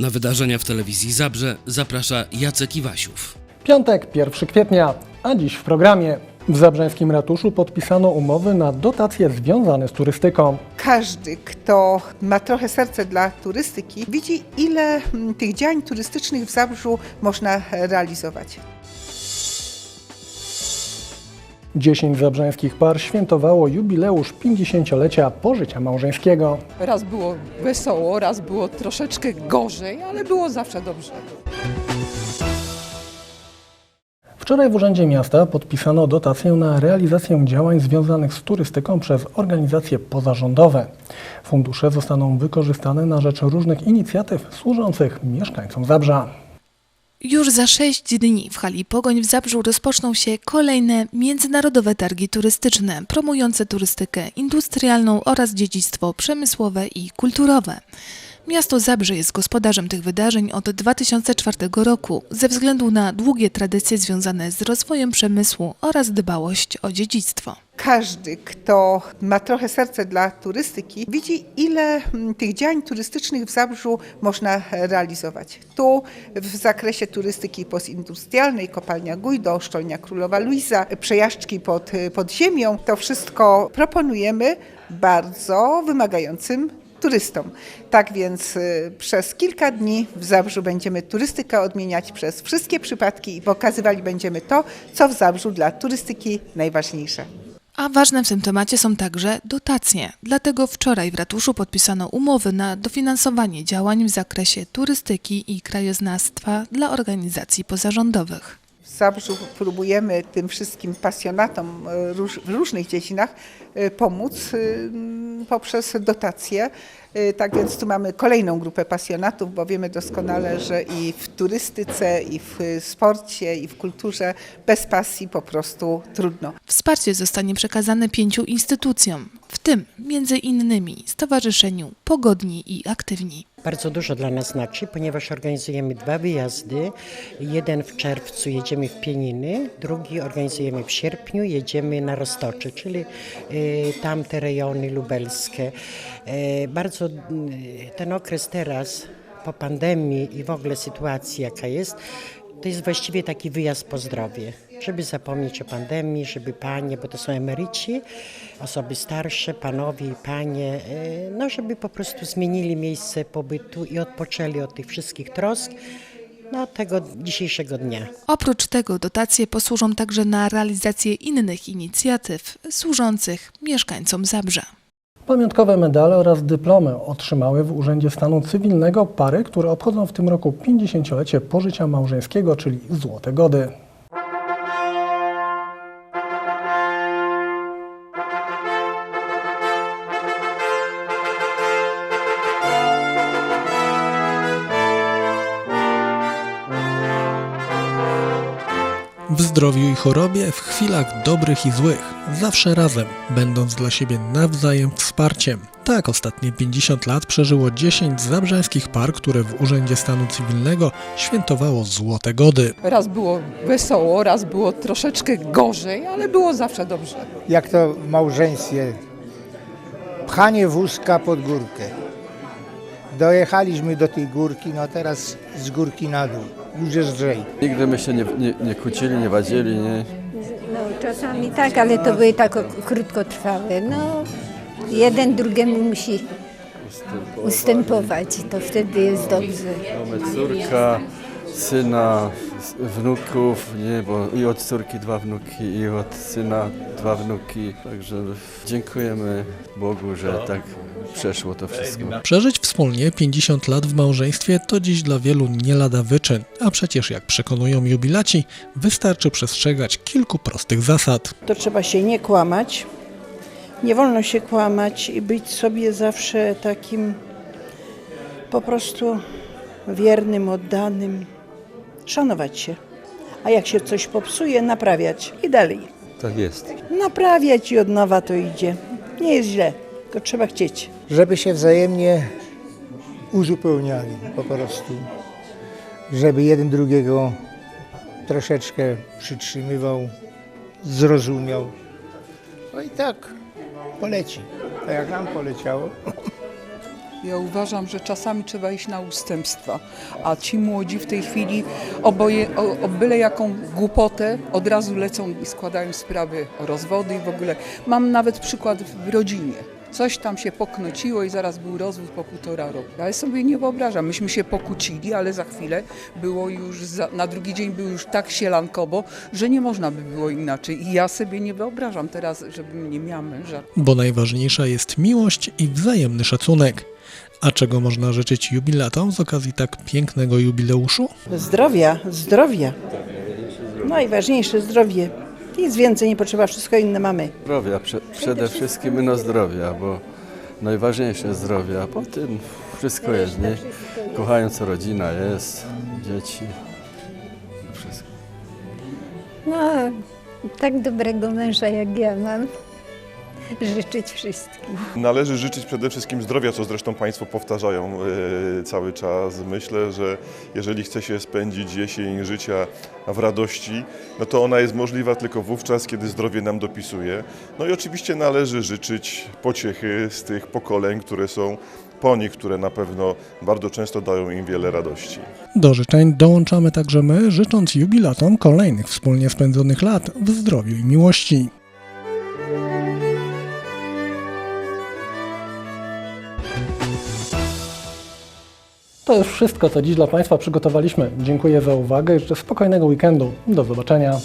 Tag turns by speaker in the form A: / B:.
A: Na wydarzenia w telewizji Zabrze zaprasza Jacek Iwasiów.
B: Piątek, 1 kwietnia, a dziś w programie. W Zabrzeńskim Ratuszu podpisano umowy na dotacje związane z turystyką.
C: Każdy, kto ma trochę serce dla turystyki, widzi, ile mm, tych działań turystycznych w Zabrzu można realizować.
B: 10 zabrzeńskich par świętowało jubileusz 50-lecia pożycia małżeńskiego.
D: Raz było wesoło, raz było troszeczkę gorzej, ale było zawsze dobrze.
B: Wczoraj w Urzędzie Miasta podpisano dotację na realizację działań związanych z turystyką przez organizacje pozarządowe. Fundusze zostaną wykorzystane na rzecz różnych inicjatyw służących mieszkańcom Zabrza.
E: Już za sześć dni w hali Pogoń w Zabrzu rozpoczną się kolejne międzynarodowe targi turystyczne promujące turystykę industrialną oraz dziedzictwo przemysłowe i kulturowe. Miasto Zabrze jest gospodarzem tych wydarzeń od 2004 roku ze względu na długie tradycje związane z rozwojem przemysłu oraz dbałość o dziedzictwo.
C: Każdy, kto ma trochę serce dla turystyki, widzi, ile mm, tych działań turystycznych w Zabrzu można realizować. Tu w zakresie turystyki postindustrialnej, kopalnia Gujdo, sztolnia Królowa Luiza, przejażdżki pod, pod ziemią, to wszystko proponujemy bardzo wymagającym turystom. Tak więc y, przez kilka dni w Zabrzu będziemy turystykę odmieniać przez wszystkie przypadki i pokazywali będziemy to, co w Zabrzu dla turystyki najważniejsze.
E: A ważne w tym temacie są także dotacje. Dlatego wczoraj w ratuszu podpisano umowy na dofinansowanie działań w zakresie turystyki i krajoznawstwa dla organizacji pozarządowych.
C: W Zabrzu próbujemy tym wszystkim pasjonatom róż, w różnych dziedzinach e, pomóc y, poprzez dotacje. E, Tak więc tu mamy kolejną grupę pasjonatów, bo wiemy doskonale, że i w turystyce, i w sporcie, i w kulturze bez pasji po prostu trudno.
E: Wsparcie zostanie przekazane pięciu instytucjom, w tym między innymi Stowarzyszeniu Pogodni i Aktywni.
F: Bardzo dużo dla nas znaczy, ponieważ organizujemy dwa wyjazdy. Jeden w czerwcu jedziemy w Pieniny, drugi organizujemy w sierpniu, jedziemy na Roztocze, czyli y, tamte rejony lubelskie. Y, bardzo y, ten okres teraz po pandemii i w ogóle sytuacji jaka jest, to jest właściwie taki wyjazd po zdrowie, żeby zapomnieć o pandemii, żeby panie, bo to są emeryci, osoby starsze, panowie i panie, e, no żeby po prostu zmienili miejsce pobytu i odpoczęli od tych wszystkich trosk, no tego dzisiejszego dnia.
E: Oprócz tego dotacje posłużą także na realizację innych inicjatyw służących mieszkańcom Zabrza.
B: Pamiątkowe medale oraz dyplomy otrzymały w Urzędzie Stanu Cywilnego pary, które obchodzą w tym roku 50-lecie pożycia małżeńskiego, czyli Złote Gody. W zdrowiu i chorobie, w chwilach dobrych i złych, zawsze razem, będąc dla siebie nawzajem wsparciem. Tak ostatnie 50 lat przeżyło 10 zabrzańskich par, które w Urzędzie Stanu Cywilnego świętowało Złote Gody.
D: Raz było wesoło, raz było troszeczkę gorzej, ale było zawsze dobrze.
G: jak to w małżeństwie, pchanie wózka pod górkę. Dojechaliśmy do tej górki, no teraz z górki na dół. Już jest lżej.
H: Nigdy my się nie, nie, nie kłócili, nie wadzili, nie.
I: No czasami tak, ale to były tak o- krótkotrwałe. No jeden drugiemu musi ustępować, to wtedy jest dobrze.
H: Mamy córka, syna, wnuków, nie, bo i od córki dwa wnuki, i od syna dwa wnuki. Także dziękujemy Bogu, że tak przeszło to wszystko.
B: Przeżyć wspólnie 50 lat w małżeństwie to dziś dla wielu nie lada wyczyn, a przecież jak przekonują jubilaci, wystarczy przestrzegać kilku prostych zasad.
J: to trzeba się nie kłamać. Nie wolno się kłamać i być sobie zawsze takim po prostu wiernym, oddanym. Szanować się. A jak się coś popsuje, naprawiać i dalej.
H: Tak jest.
J: Naprawiać i od nowa to idzie. Nie jest źle, tylko trzeba chcieć.
G: Żeby się wzajemnie uzupełniali po prostu. Żeby jeden drugiego troszeczkę przytrzymywał, zrozumiał. No i tak poleci. Tak jak nam poleciało.
D: Ja uważam, że czasami trzeba iść na ustępstwa, a ci młodzi w tej chwili oboje, o, o byle jaką głupotę od razu lecą i składają sprawy o rozwody i w ogóle. Mam nawet przykład w rodzinie. Coś tam się poknociło i zaraz był rozwód po półtora roku. Ja sobie nie wyobrażam. Myśmy się pokłócili, ale za chwilę było już, za, na drugi dzień było już tak sielankowo, że nie można by było inaczej. I ja sobie nie wyobrażam teraz, żebym nie miała męża.
B: Bo najważniejsza jest miłość i wzajemny szacunek. A czego można życzyć jubilatom z okazji tak pięknego jubileuszu?
J: Zdrowia, zdrowia. Najważniejsze zdrowie. Nic więcej nie potrzeba, wszystko inne mamy.
H: Zdrowia, prze, przede wszystkim no zdrowia, bo najważniejsze zdrowia, a potem wszystko jest, nie? Kochająca rodzina jest, dzieci, wszystko.
I: No, tak dobrego męża jak ja mam, życzyć wszystkim.
K: Należy życzyć przede wszystkim zdrowia, co zresztą Państwo powtarzają e, cały czas. Myślę, że jeżeli chce się spędzić jesień życia w radości, no to ona jest możliwa tylko wówczas, kiedy zdrowie nam dopisuje. No i oczywiście należy życzyć pociechy z tych pokoleń, które są po nich, które na pewno bardzo często dają im wiele radości.
B: Do życzeń dołączamy także my, życząc jubilatom kolejnych wspólnie spędzonych lat w zdrowiu i miłości. To już wszystko, co dziś dla Państwa przygotowaliśmy. Dziękuję za uwagę i życzę spokojnego weekendu. Do zobaczenia.